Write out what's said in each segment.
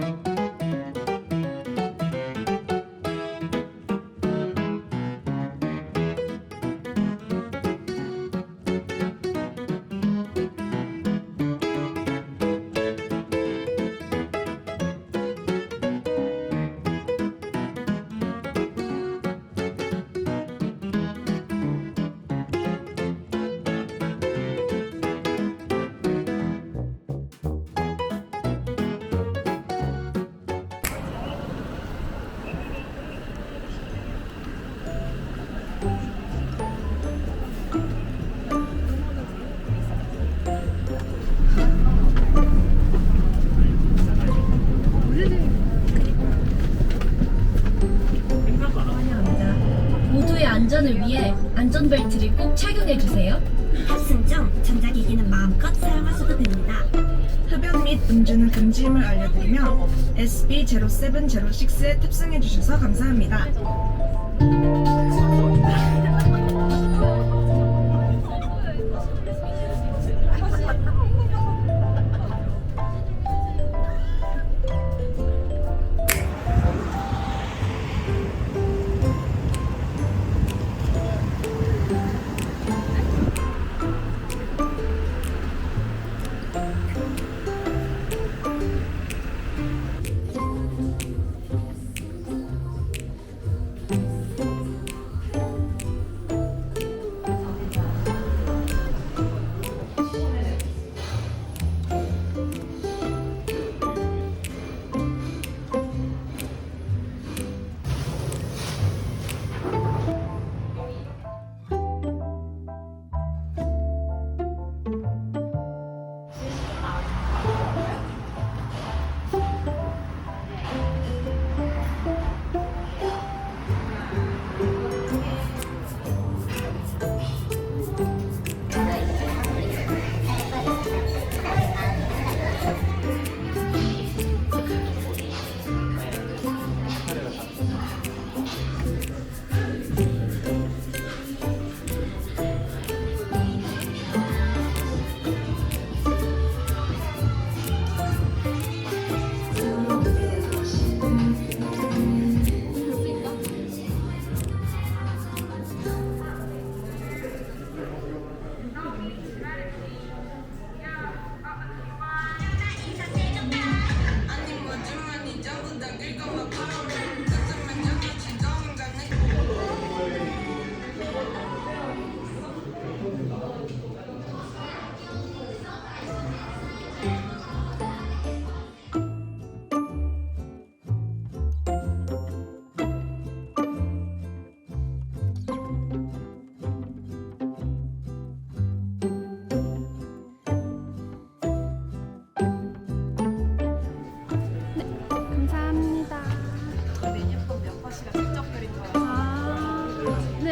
모두 안전벨트를 꼭 착용해 주세요. 탑승 중 전자기기는 마음껏 사용하셔도 됩니다. 흡연 및 음주는 금지임을 알려드리며 SB0706에 탑승해주셔서 감사합니다. 감사합니다.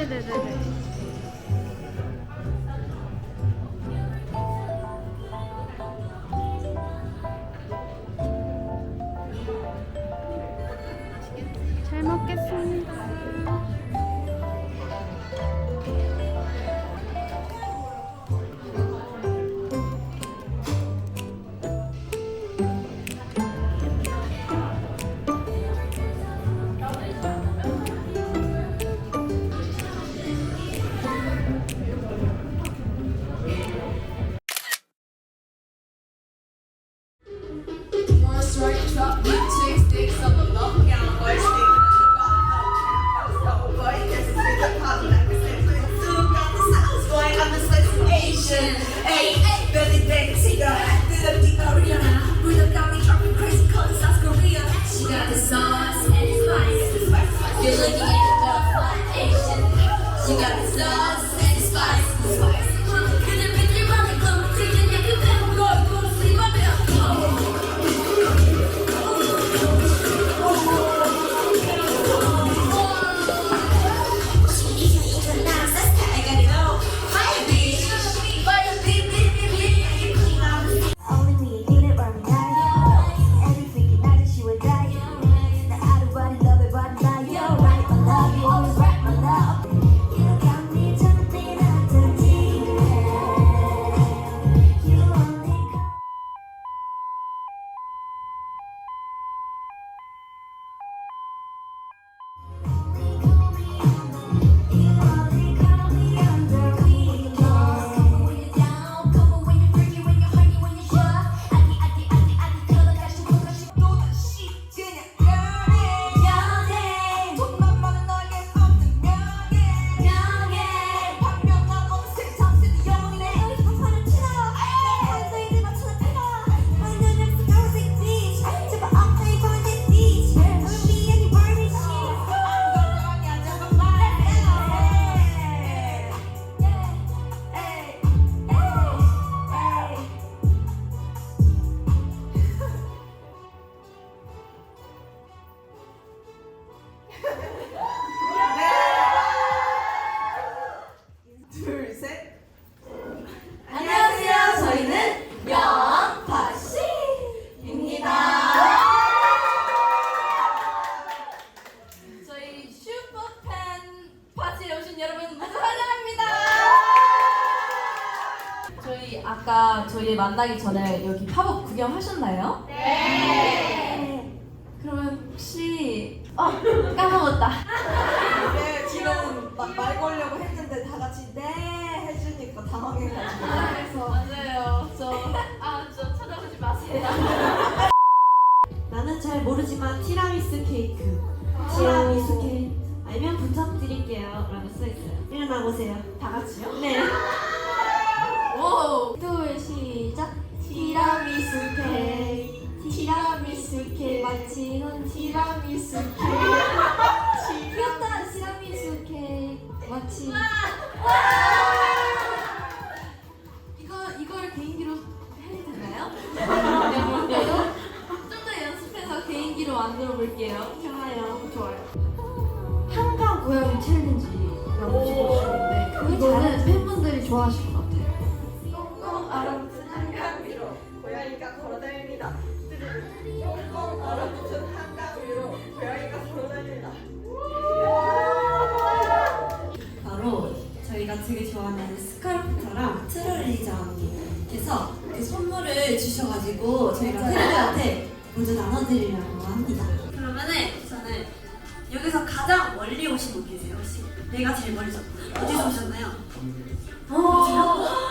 아, 네네네 应该 안녕하세요. 저희는 영파씨입니다. 저희 슈퍼팬 파티에 오신 여러분 모두 환영합니다. 저희 아까 저희 만나기 전에 여기 팝업 구경하셨나요? 네. 혹시 어 까먹었다. 네, 지금 마- 말 걸려고 했는데 다 같이 네 해주니까 당황해가지고. 그래서 맞아요. 저아저 찾아보지 마세요. 나는 잘 모르지만 티라미수 케이크. 티라미수 케이크. 알면 부탁드릴게요. 라고 써있어요. 일어나 보세요. 다 같이요? 네. 오. 둘, 티라미수 케이크. 귀엽다. 티라미수 케이크. 마치. 이거, 이거를 개인기로 해도 되나요? 좀더 연습해서 개인기로 만들어 볼게요. 좋아요. 좋아요. 한강 고양이 챌린지라고 찍어주셨는데 이거는 팬분들이 좋아하실 것 같아요. 꽁꽁 얼어붙은 한강 위로 고양이가 걸어다닙니다. 얼어붙은 한강 위로 고양이가 걸어다닙니다. 바로 저희가 되게 좋아하는 스카르프터랑 트롤리자 언니께서 그 선물을 주셔가지고 저희가 팬들한테 먼저 나눠드리려고 합니다. 그러면은 우선은 여기서 가장 멀리 오신 분 계세요 혹시? 내가 제일 멀리죠? 어디서 오셨나요? 어.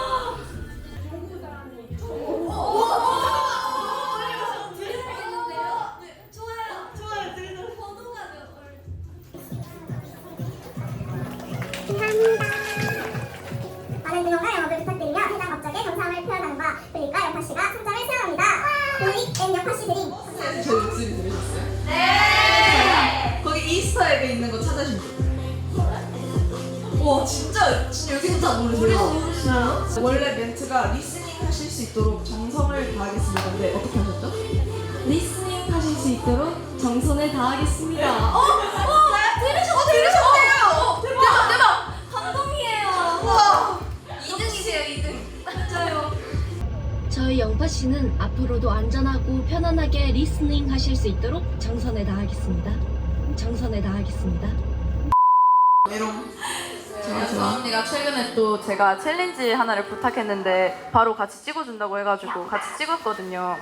영파씨가 상장을 수여합니다. 블릭 앤 영파씨 드림 감사합니다. 저 목소리 들으셨어요? 네! 거기 이스터에그 있는 거 찾아주면 돼요. 와, 진짜, 진짜 여기서 다 모르세요? 원래 멘트가 리스닝 하실 수 있도록 정성을 다하겠습니다인데 어떻게 하셨죠? 리스닝 하실 수 있도록 정성을 다하겠습니다. 어? 어, 앞으로도 안전하고 편안하게 리스닝 하실 수 있도록 정선에 다하겠습니다. 정선에 다하겠습니다. 저 언니가 최근에 또 제가 챌린지 하나를 부탁했는데 바로 같이 찍어준다고 해가지고 같이 찍었거든요.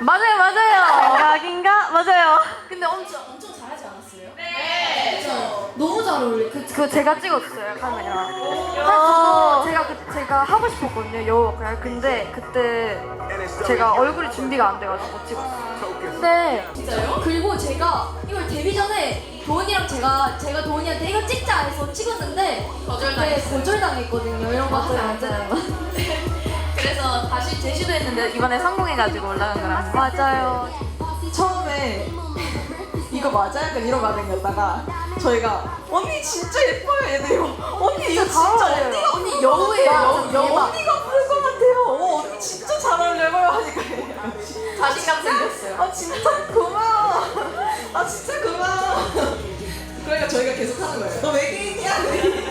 맞아요, 맞아요. 각인가? 맞아요. 근데 엄청 엄청 잘하지 않았어요? 네. 너무 잘 어울려. 그, 그 제가 찍었어요 카메라. 사실 제가 그 제가 하고 싶었거든요 여우 역할. 근데 그때 제가 얼굴이 준비가 안 돼가지고 못 찍었어요. 근데 진짜요? 그리고 제가 이걸 데뷔 전에 도훈이랑 제가 제가 도훈이한테 이거 찍자 해서 찍었는데 거절당했어요. 거절당했거든요. 이런 거 하면 안 되는 거. 그래서 다시 제시도 했는데 이번에 성공해가지고 올라간 거랑 맞아요. 처음에 이거 맞아? 약간 이런 반응이었다가 저희가 언니 진짜 예뻐요 얘들이 언니 이거 진짜 언니가 언니 여우예요. 여우, 여, 여우. 언니가 부를 것 같아요. 어, 언니 진짜 잘 어울려요 하니까. 자신감 생겼어요. 아 진짜? 고마워. 아 진짜 고마워. 그러니까 저희가 계속 하는 거예요. 너 외계인이야? 우리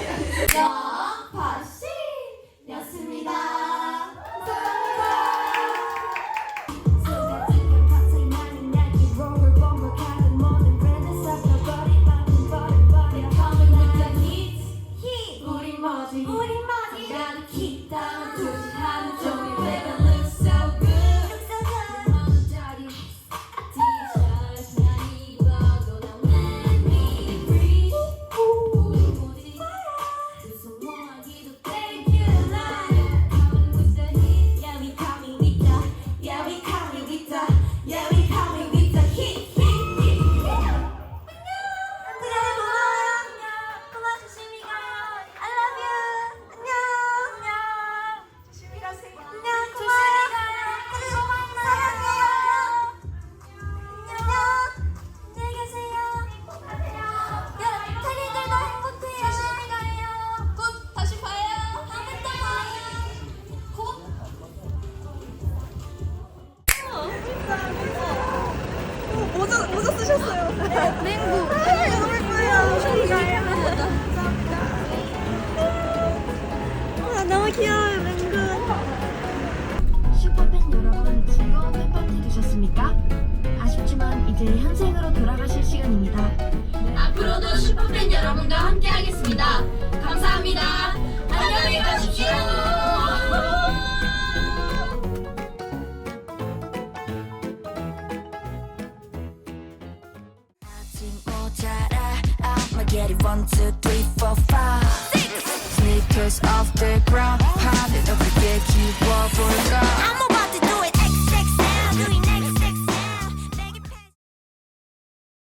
이제 현생으로 돌아가실 시간입니다. 앞으로도 슈퍼팬 여러분과 함께하겠습니다. 감사합니다. 안녕히 가십시오. get it 6 sneakers off the ground 하늘 높게 기워볼까